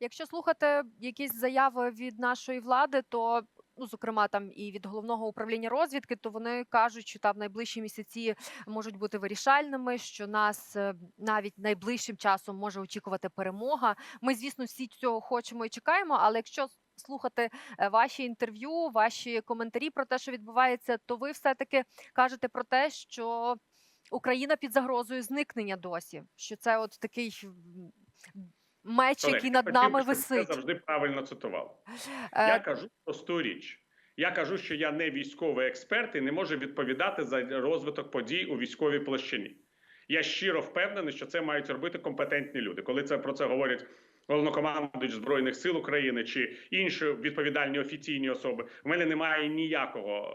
Якщо слухати якісь заяви від нашої влади, то ну, зокрема, там і від головного управління розвідки, то вони кажуть, що там найближчі місяці можуть бути вирішальними, що нас е, навіть найближчим часом може очікувати перемога. Ми, звісно, всі цього хочемо і чекаємо. Але якщо слухати е, ваші інтерв'ю, ваші коментарі про те, що відбувається, то ви все-таки кажете про те, що Україна під загрозою зникнення досі, що це от такий меч, Олег, який над нами би, висить. Це завжди правильно цитував. Е, Я кажу просту річ. Я кажу, що я не військовий експерт і не можу відповідати за розвиток подій у військовій площині. Я щиро впевнений, що це мають робити компетентні люди. Коли це про це говорять головнокомандуючий збройних сил України чи інші відповідальні офіційні особи, в мене немає ніякого.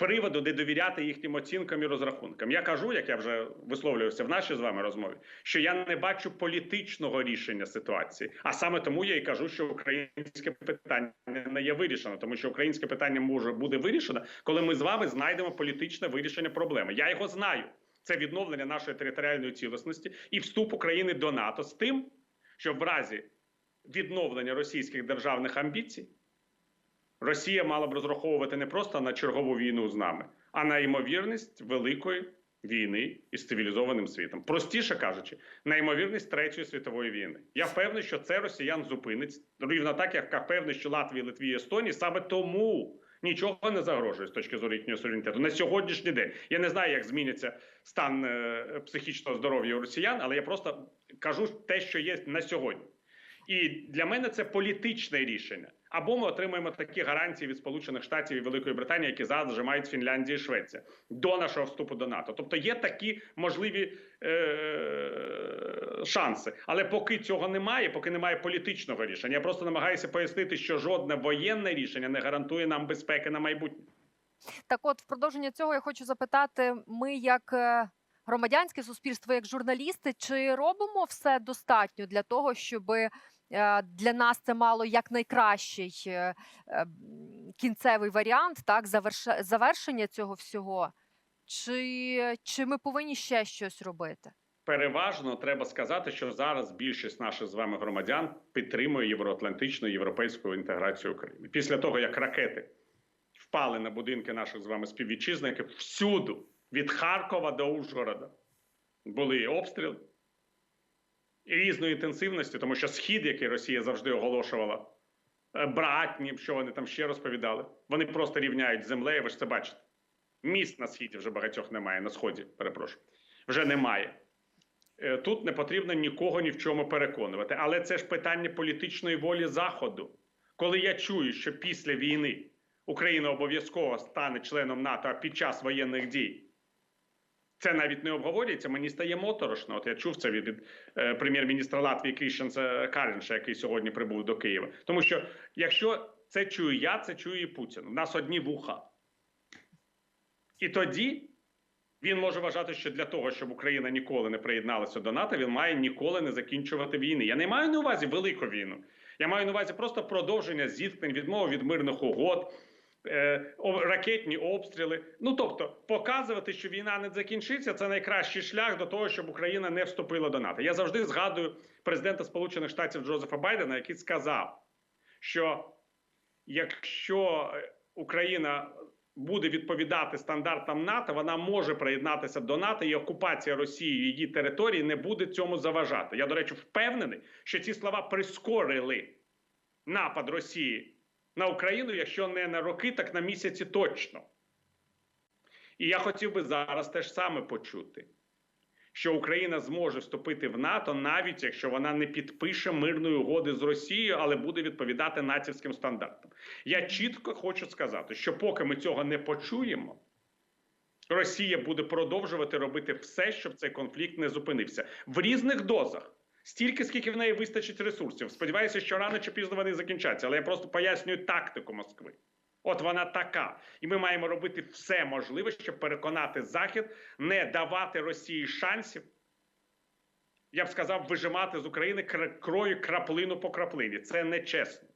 Приводу, де довіряти їхнім оцінкам і розрахункам. Я кажу, як я вже висловлювався в нашій з вами розмові, що я не бачу політичного рішення ситуації. А саме тому я і кажу, що українське питання не є вирішено, тому що українське питання може буде вирішено, коли ми з вами знайдемо політичне вирішення проблеми. Я його знаю. Це відновлення нашої територіальної цілісності і вступ України до НАТО з тим, що в разі відновлення російських державних амбіцій Росія мала б розраховувати не просто на чергову війну з нами, а на ймовірність великої війни із цивілізованим світом. Простіше кажучи, на ймовірність третьої світової війни. Я впевнений, що це росіян зупинить рівно так, як впевнений, що Латвії, Литві Естонії саме тому. Нічого не загрожує з точки зору їхнього суверенітету на сьогоднішній день. Я не знаю, як зміниться стан е, психічного здоров'я у росіян, але я просто кажу те, що є на сьогодні. І для мене це політичне рішення. Або ми отримаємо такі гарантії від Сполучених Штатів і Великої Британії, які зараз вже мають Фінляндія і Швеція до нашого вступу до НАТО. Тобто є такі можливі е- шанси. Але поки цього немає, поки немає політичного рішення, я просто намагаюся пояснити, що жодне воєнне рішення не гарантує нам безпеки на майбутнє. Так, от в продовження цього я хочу запитати: ми, як е, громадянське суспільство, як журналісти, чи робимо все достатньо для того, щоб для нас це мало як найкращий е, е, кінцевий варіант, так, завершення цього всього? Чи, чи ми повинні ще щось робити? Переважно треба сказати, що зараз більшість наших з вами громадян підтримує євроатлантичну європейську інтеграцію України. Після того, як ракети впали на будинки наших з вами співвітчизників, всюду, від Харкова до Ужгорода, були обстріли різної інтенсивності, тому що схід, який Росія завжди оголошувала, е, братнім, що вони там ще розповідали, вони просто рівняють землею. Ви ж це бачите. Міст на східі вже багатьох немає, на сході, перепрошую, вже немає. Е, Тут не потрібно нікого ні в чому переконувати. Але це ж питання політичної волі Заходу. Коли я чую, що після війни Україна обов'язково стане членом НАТО а під час воєнних дій, це навіть не обговорюється, мені стає моторошно. От я чув це від, е, прем'єр-міністра Латвії Кріщенса Карінша, який сьогодні прибув до Києва. Тому що якщо це чую я, це чує і Путін. У нас одні вуха. І тоді він може вважати, що для того, щоб Україна ніколи не приєдналася до НАТО, він має ніколи не закінчувати війни. Я не маю на увазі велику війну. Я маю на увазі просто продовження зіткнень, відмову від мирних угод, ракетні обстріли. Ну тобто, показувати, що війна не закінчиться, це найкращий шлях до того, щоб Україна не вступила до НАТО. Я завжди згадую президента Сполучених Штатів Джозефа Байдена, який сказав, що якщо е, Україна буде відповідати стандартам НАТО, вона може приєднатися до НАТО, і окупація Росії її території не буде цьому заважати. Я, до речі, впевнений, що ці слова прискорили напад Росії на Україну, якщо не на роки, так на місяці точно. І я хотів би зараз теж саме почути, що Україна зможе вступити в НАТО, навіть якщо вона не підпише мирної угоди з Росією, але буде відповідати націвським стандартам. Я чітко хочу сказати, що поки ми цього не почуємо, Росія буде продовжувати робити все, щоб цей конфлікт не зупинився в різних дозах. Стільки, скільки в неї вистачить ресурсів. Сподіваюся, що рано чи пізно вони закінчаться. Але я просто пояснюю тактику Москви. От вона така. І ми маємо робити все можливе, щоб переконати Захід не давати Росії шансів. Я б сказав, вижимати з України крою краплину по краплині. Це нечесно.